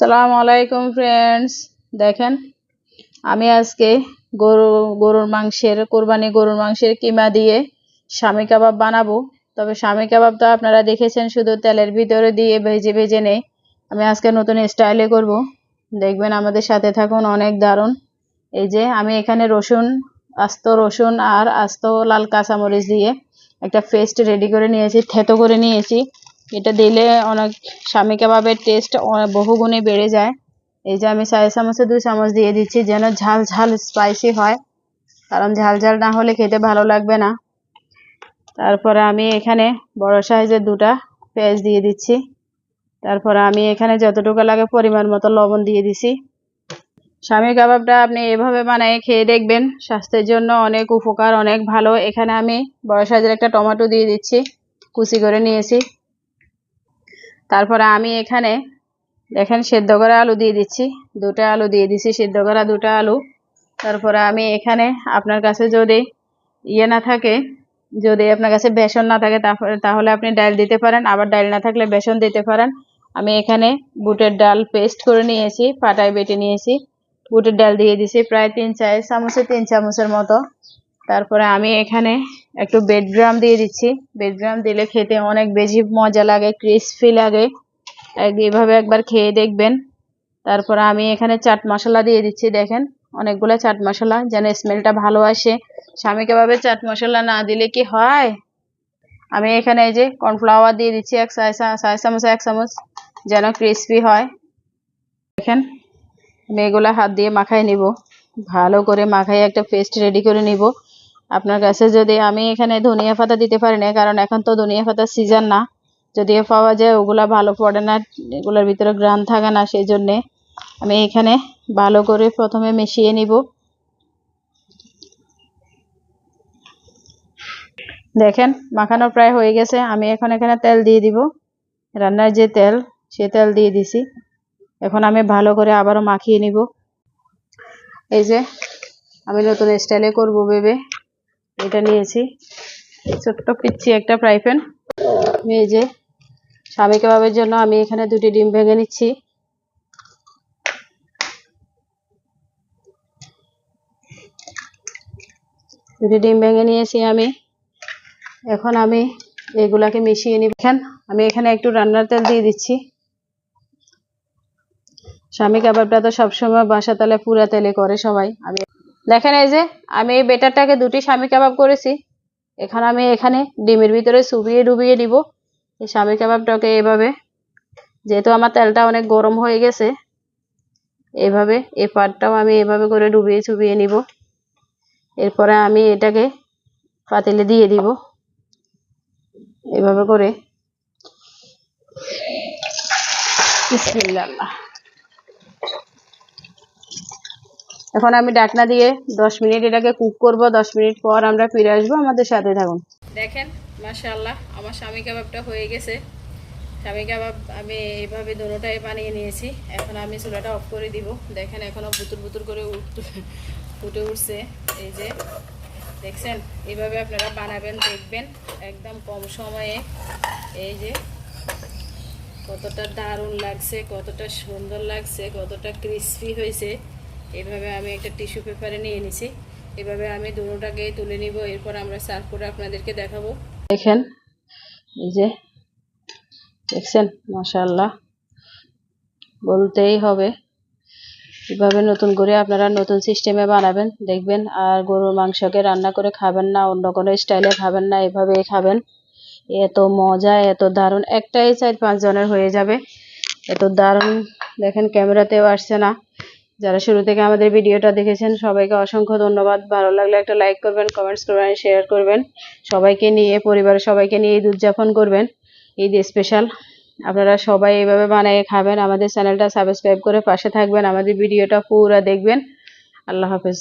সালাম আলাইকুম ফ্রেন্ডস দেখেন, আমি আজকে গরু, গরুর মাংসের, কোরবানি গরুর মাংসের কিমা দিয়ে স্বামী কাবাব বানাবো। তবে স্বামী কাবাব তো আপনারা দেখেছেন, শুধু তেলের ভিতরে দিয়ে ভেজে ভেজে নেই। আমি আজকে নতুন স্টাইলে করব। দেখবেন আমাদের সাথে থাকুন, অনেক দারুণ। এই যে, আমি এখানে রসুন, আস্ত রসুন আর আস্ত লাল কাঁচামরিচ দিয়ে একটা পেস্ট রেডি করে নিয়েছি, থেতো করে নিয়েছি। এটা দিলে অনেক স্বামী কাবাবের টেস্ট বহুগুণে বেড়ে যায়। এই যে আমি চার চামচে দুই চামচ দিয়ে দিচ্ছি, যেন ঝাল ঝাল স্পাইসি হয়। কারণ ঝাল ঝাল না হলে খেতে ভালো লাগবে না। তারপরে আমি এখানে বড় সাইজের দুটা পেঁয়াজ দিয়ে দিচ্ছি। তারপরে আমি এখানে যতটুকু লাগে পরিমাণ মতো লবণ দিয়ে দিছি। স্বামী কাবাবটা আপনি এভাবে বানিয়ে খেয়ে দেখবেন, স্বাস্থ্যের জন্য অনেক উপকার, অনেক ভালো। এখানে আমি বড় সাইজের একটা টমেটো দিয়ে দিচ্ছি, কুচি করে নিয়েছি। তারপরে আমি এখানে দেখেন সেদ্ধ করা আলু দিয়ে দিচ্ছি। দুটা আলু দিয়ে দিচ্ছি সেদ্ধ করা দুটা আলু। তারপরে আমি এখানে আপনার কাছে যদি ইয়ে না থাকে, যদি আপনার কাছে বেসন না থাকে, তাহলে আপনি ডাল দিতে পারেন। আবার ডাল না থাকলে বেসন দিতে পারেন। আমি এখানে বুটের ডাল পেস্ট করে নিয়েছি, পাটায় বেটে নিয়েছি। বুটের ডাল দিয়ে দিছি প্রায় তিন চার চামচে তিন চামচের মতো। তারপরে আমি এখানে একটু বেড গ্রাম দিয়ে দিচ্ছি। বেড গ্রাম দিলে খেতে অনেক বেশি মজা লাগে ক্রিসপি লাগে। এইভাবে একবার খেয়ে দেখবেন। তারপর আমি এখানে চাট মশলা দিয়ে দিচ্ছি, দেখেন। অনেকগুলো চাট মশলা, যেন স্মেলটা ভালো আসে। স্বামী কাবাবে চাট মশলা না দিলে কি হয়? আমি এখানে এই যে কর্নফ্লাওয়ার দিয়ে দিচ্ছি, এক সাই চামচ, এক চামচ যেন ক্রিসপি হয়। দেখেন, আমি এগুলো হাত দিয়ে মাখাই নিব। ভালো করে মাখাই, একটা পেস্ট রেডি করে নিব। আপনার কাছে যদি আমি এখানে ধনিয়া পাতা দিতে পারি না, কারণ এখন তো ধনিয়া পাতার সিজন না যদিও পাওয়া যায় ওগুলা ভালো পড়ে না, এগুলোর ভিতরে গ্রান থাকে না সেই জন্যে আমি এখানে ভালো করে প্রথমে মিশিয়ে নিব। দেখেন, মাখানো প্রায় হয়ে গেছে, আমি এখন এখানে তেল দিয়ে দিব। রান্নার যে তেল, সে তেল দিয়ে দিছি। এখন আমি ভালো করে আবারও মাখিয়ে নিব। এই যে, আমি নতুন স্টাইলে করব ভেবে। এটা নিয়েছি। ছোট্ট পিচ্ছি একটা ফ্রাই প্যান স্বামী কাবাবের জন্য আমি এখানে দুটি ডিম ভেঙে নিচ্ছি। দুটি ডিম ভেঙে নিয়েছি আমি। এখন আমি এগুলাকে মিশিয়ে নিব। এখান আমি এখানে একটু রান্নার তেল দিয়ে দিচ্ছি। স্বামী কাবাবটা তো সবসময় বাসা তেলে পুরা তেলে করে সবাই। আমি দেখেন এই যে, আমি এই বেটারটাকে দুটি স্বামী কাবাব করেছি। এখানে আমি এখানে ডিমের ভিতরে চুবিয়ে ডুবিয়ে দিব। এই স্বামী কাবাবটাকে এভাবে, যেহেতু আমার তেলটা অনেক গরম হয়ে গেছে, এভাবে এ পাটটাও আমি এভাবে করে ডুবিয়ে চুবিয়ে নিব। এরপরে আমি এটাকে পাতিলে দিয়ে দিব। এভাবে করে। বিসমিল্লাহ। এখন আমি ডাকনা দিয়ে দশ মিনিট এটাকে কুক করব, দশ মিনিট পর আমরা ফিরে আসব আমাদের সাথে থাকুন। দেখেন, মাশাআল্লাহ, আমার স্বামী কাবাবটা হয়ে গেছে। স্বামী কাবাব আমি এইভাবে দোনোটাই বানিয়ে নিয়েছি। এখন আমি চুলাটা অফ করে দিব। দেখেন এখনও বুতুর বুতুর করে উঠ ফুটে উঠছে। এই যে, দেখছেন? এইভাবে আপনারা বানাবেন, দেখবেন একদম কম সময়ে। এই যে, কতটা দারুণ লাগছে, কতটা সুন্দর লাগছে, কতটা ক্রিসপি হয়েছে। এভাবে আমি একটা টিস্যু পেপারে নিয়ে নিছি। এভাবে আমি দুটোটাকে তুলে নিব, এরপর আমরা সার্ভ করে আপনাদেরকে দেখাবো। দেখেন, এই যে, দেখছেন? মাশাল্লাহ বলতেই হবে। এভাবে নতুন করে আপনারা নতুন সিস্টেমে বানাবেন, দেখবেন। আর গরুর মাংসকে রান্না করে খাবেন না, অন্য কোনো স্টাইলে খাবেন না, এভাবেই খাবেন। এত মজা, এত দারুণ। একটাই চার পাঁচ জনের হয়ে যাবে। এত দারুণ। দেখেন ক্যামেরাতেও আসছে না। যারা শুরু থেকে আমাদের ভিডিওটা দেখেছেন, সবাইকে অসংখ্য ধন্যবাদ। ভালো লাগলে একটা লাইক করবেন কমেন্টস করবেন শেয়ার করবেন। সবাইকে নিয়ে, পরিবারের সবাইকে নিয়ে ঈদ উদযাপন করবেন। ঈদ স্পেশাল আপনারা সবাই এইভাবে বানিয়ে খাবেন। আমাদের চ্যানেলটা সাবস্ক্রাইব করে পাশে থাকবেন। আমাদের ভিডিওটা পুরো দেখবেন। আল্লাহ হাফেজ।